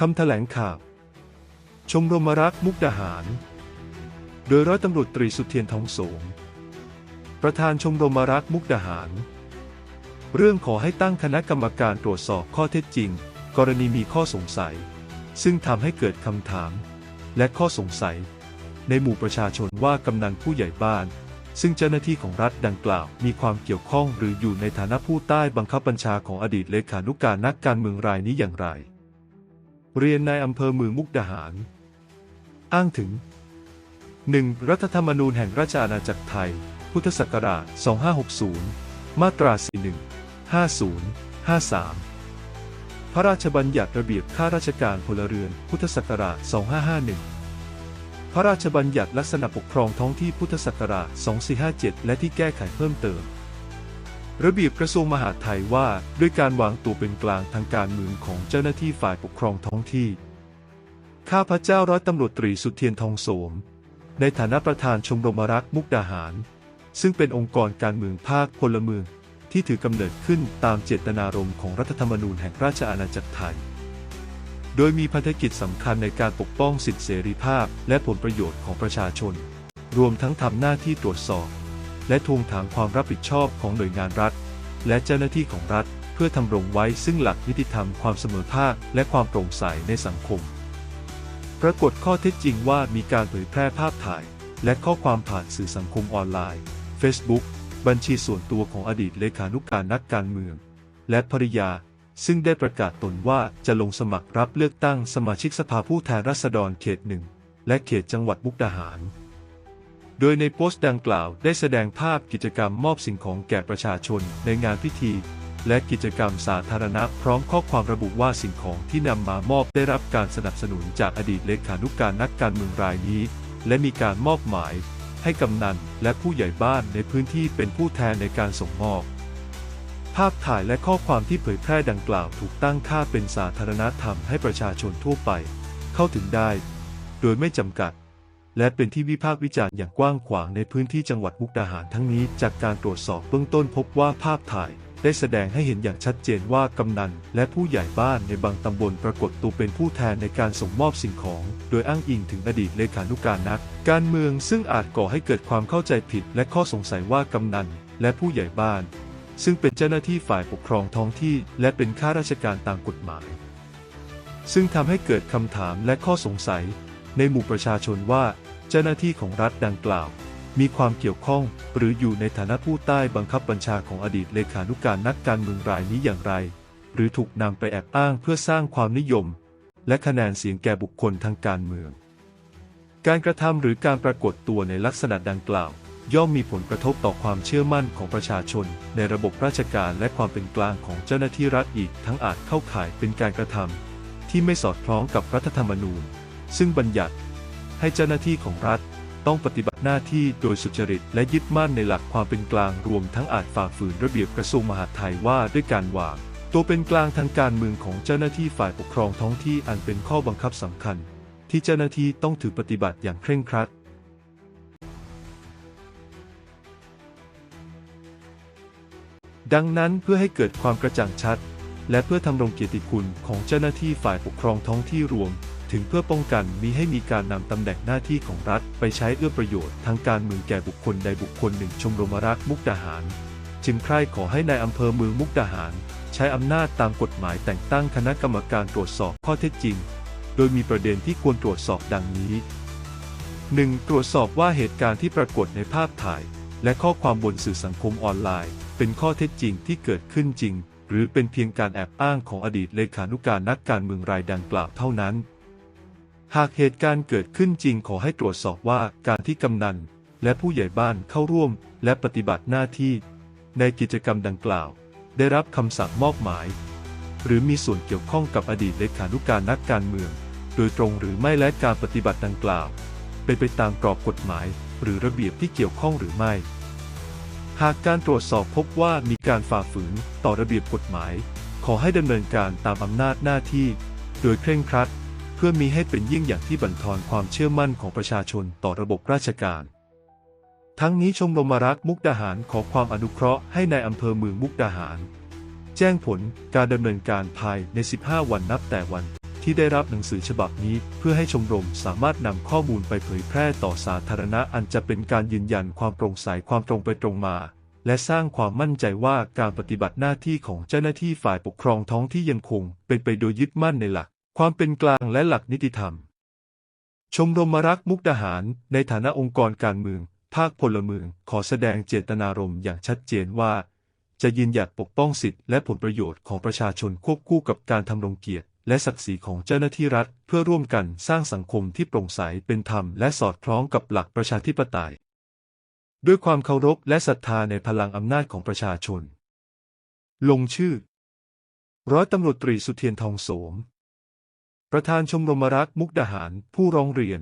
คำแถลงข่าว ชมรมรักมุกดาหาร โดยร้อยตำรวจตรีสุเทียนทองสมประธานชมรมรักมุกดาหาร เรื่องขอให้ตั้งคณะกรรมการตรวจสอบข้อเท็จจริง กรณีมีข้อสงสัย ซึ่งทำให้เกิดคำถาม และข้อสงสัย ในหมู่ประชาชนว่ากำนันผู้ใหญ่บ้าน ซึ่งเจ้าหน้าที่ของรัฐดังกล่าวมีความเกี่ยวข้องหรืออยู่ในฐานะผู้ใต้บังคับบัญชาของอดีตเลขานุการนักการเมืองรายนี้อย่างไร เรียนในอำเภอเมืองมุกดาหาร อ้างถึง 1. รัฐธรรมนูญแห่งราชอาณาจักรไทย พุทธศักราช 2560 มาตรา 41 50 53 พระราชบัญญัติระเบียบข้าราชการพลเรือน พุทธศักราช 2551 พระราชบัญญัติลักษณะปกครองท้องที่พุทธศักราช 2457 และที่แก้ไขเพิ่มเติม ระเบียบกระทรวงมหาดไทยว่า ด้วยการวางตัวเป็นกลางทางการเมืองของเจ้าหน้าที่ฝ่ายปกครองท้องที่ ข้าพเจ้าร้อยตำรวจตรีสุเทียนทองโสม ในฐานะประธานชมรมรักมุกดาหาร ซึ่งเป็นองค์กรการเมืองภาคพลเมืองที่ถือกำเนิดขึ้นตามเจตนารมณ์ของรัฐธรรมนูญแห่งราชอาณาจักรไทย โดยมีพันธกิจสำคัญในการปกป้องสิทธิเสรีภาพ และผลประโยชน์ของประชาชน รวมทั้งทำหน้าที่ตรวจสอบ และทวงถามความรับผิดชอบของหน่วยงานรัฐ และเจ้าหน้าที่ของรัฐ เพื่อทำรงไว้ซึ่งหลักนิติธรรมความเสมอภาคและความโปร่งใสในสังคม ปรากฏข้อเท็จจริงว่ามีการเผยแพร่ภาพถ่าย และข้อความผ่านสื่อสังคมออนไลน์ Facebook บัญชีส่วนตัวของอดีตเลขานุการนักการเมือง และภริยา ซึ่งได้ประกาศตนว่าจะลงสมัครรับเลือกตั้งสมาชิกสภาผู้แทนราษฎรเขตหนึ่งและเขตจังหวัดมุกดาหาร โดยในโพสต์ดังกล่าวได้แสดงภาพกิจกรรมมอบสิ่งของแก่ประชาชนในงานพิธี และกิจกรรมสาธารณะพร้อมข้อความระบุว่าสิ่งของที่นำมามอบได้รับการสนับสนุนจากอดีตเลขานุการนักการเมืองรายนี้ และมีการมอบหมาย ให้กำนันและผู้ใหญ่บ้านในพื้นที่เป็นผู้แทนในการส่งมอบภาพถ่ายและข้อความที่เผยแพร่ดังกล่าวถูกตั้งค่าเป็นสาธารณธรรมให้ประชาชนทั่วไป เข้าถึงได้ โดยไม่จำกัด และเป็นที่วิพากษ์วิจารณ์อย่างกว้างขวางในพื้นที่จังหวัดมุกดาหารทั้งนี้ จากการตรวจสอบเบื้องต้นพบว่าภาพถ่าย ได้แสดงให้เห็นอย่างชัดเจนว่ากำนัน และผู้ใหญ่บ้านในบางตำบลปรากฏตัวเป็นผู้แทนในการส่งมอบสิ่งของ โดยอ้างอิงถึงอดีตเลขานุการนัก การเมืองซึ่งอาจก่อให้เกิดความเข้าใจผิด และข้อสงสัยว่ากำนัน และผู้ใหญ่บ้าน ซึ่งเป็นเจ้าหน้าที่ฝ่ายปกครองท้องที่ และเป็นข้าราชการตามกฎหมาย ซึ่งทำให้เกิดคำถามและข้อสงสัย ในหมู่ประชาชนว่าเจ้าหน้าที่ของรัฐดังกล่าว มีความเกี่ยวข้อง หรืออยู่ในฐานะผู้ใต้บังคับบัญชาของอดีตเลขานุการนักการเมืองรายนี้อย่างไร หรือถูกนำไปแอบอ้างเพื่อสร้างความนิยม และคะแนนเสียงแก่บุคคลทางการเมือง การกระทำหรือการปรากฏตัวในลักษณะดังกล่าว ย่อมมีผลกระทบต่อความเชื่อมั่นของประชาชน ในระบบราชการและความเป็นกลางของเจ้าหน้าที่รัฐอีกทั้งอาจเข้าข่ายเป็นการกระทำที่ไม่สอดคล้องกับรัฐธรรมนูญ ซึ่งบัญญัติให้เจ้าหน้าที่ของรัฐต้องปฏิบัติหน้าที่โดยสุจริตและยึดมั่นในหลักความเป็นกลางรวมทั้งอาจฝ่าฝืนระเบียบกระทรวงมหาดไทยว่าด้วยการวางตัวเป็นกลางทางการเมืองของเจ้าหน้าที่ฝ่ายปกครองท้องที่อันเป็นข้อบังคับสำคัญ ที่เจ้าหน้าที่ต้องถือปฏิบัติอย่างเคร่งครัด ดังนั้นเพื่อให้เกิดความกระจ่างชัด และเพื่อทำรงเกียรติคุณของเจ้าหน้าที่ฝ่ายปกครองท้องที่รวม ถึงเพื่อป้องกันมิให้มีการนำตำแหน่งหน้าที่ของรัฐไปใช้เอื้อประโยชน์ทางการเมืองแก่บุคคลใดบุคคลหนึ่งชมรมรักมุกดาหาร จึงใคร่ขอให้ในายอำเภอเมืองมุกดาหาร ใช้อำนาจตามกฎหมายแต่งตั้งคณะกรรมการตรวจสอบข้อเท็จจริง โดยมีประเด็นที่ควรตรวจสอบดังนี้ 1. ตรวจสอบว่าเหตุการณ์ที่ปรากฏในภาพถ่าย และข้อความบนสื่อสังคมออนไลน์ เป็นข้อเท็จจริงที่เกิดขึ้นจริง หรือเป็นเพียงการแอบอ้างของอดีตเลขานุการนักการเมืองรายดังกล่าวเท่านั้น หากเหตุการณ์เกิดขึ้นจริงขอให้ตรวจสอบว่าการที่กำนัน และผู้ใหญ่บ้านเข้าร่วม และปฏิบัติหน้าที่ ในกิจกรรมดังกล่าว ได้รับคำสั่งมอบหมาย หรือมีส่วนเกี่ยวข้องกับอดีตเลขานุการนักการเมือง โดยตรงหรือไม่และการปฏิบัติดังกล่าว เป็นไปตามกรอบกฎหมาย หรือระเบียบที่เกี่ยวข้องหรือไม่ หากการตรวจสอบพบว่ามีการฝ่าฝืนต่อระเบียบกฎหมาย ขอให้ดำเนินการตามอำนาจหน้าที่ โดยเคร่งครัด เพื่อมีให้เป็นยิ่งอย่างที่บั่นทอนความเชื่อมั่นของประชาชนต่อระบบราชการ ทั้งนี้ชมรมรักมุกดาหารขอความอนุเคราะห์ให้ในอำเภอเมืองมุกดาหาร แจ้งผลการดำเนินการภายใน 15 วันนับแต่วันที่ได้รับหนังสือฉบับนี้เพื่อให้ชมรมสามารถนำข้อมูลไปเผยแพร่ต่อสาธารณะอันจะเป็นการยืนยันความโปร่งใสความตรงไปตรงมา และสร้างความมั่นใจว่าการปฏิบัติหน้าที่ของเจ้าหน้าที่ฝ่ายปกครองท้องที่ยังคงเป็นไปโดยยึดมั่นในหลัก ความเป็นกลางและหลักนิติธรรม ชมรมรักมุกดาหารในฐานะองค์กรการเมือง ภาคพลเมือง ขอแสดงเจตนารมณ์อย่างชัดเจนว่า จะยืนหยัดปกป้องสิทธิและผลประโยชน์ของประชาชนควบคู่กับการทำรงเกียรติ และศักดิ์ศรีของเจ้าหน้าที่รัฐ เพื่อร่วมกันสร้างสังคมที่โปร่งใสเป็นธรรมและสอดคล้องกับหลักประชาธิปไตย ด้วยความเคารพและศรัทธาในพลังอำนาจของประชาชน ลงชื่อ ร้อยตำรวจตรีสุเทียนทองโสม ประธานชมรมรักมุกดาหารผู้ร้องเรียน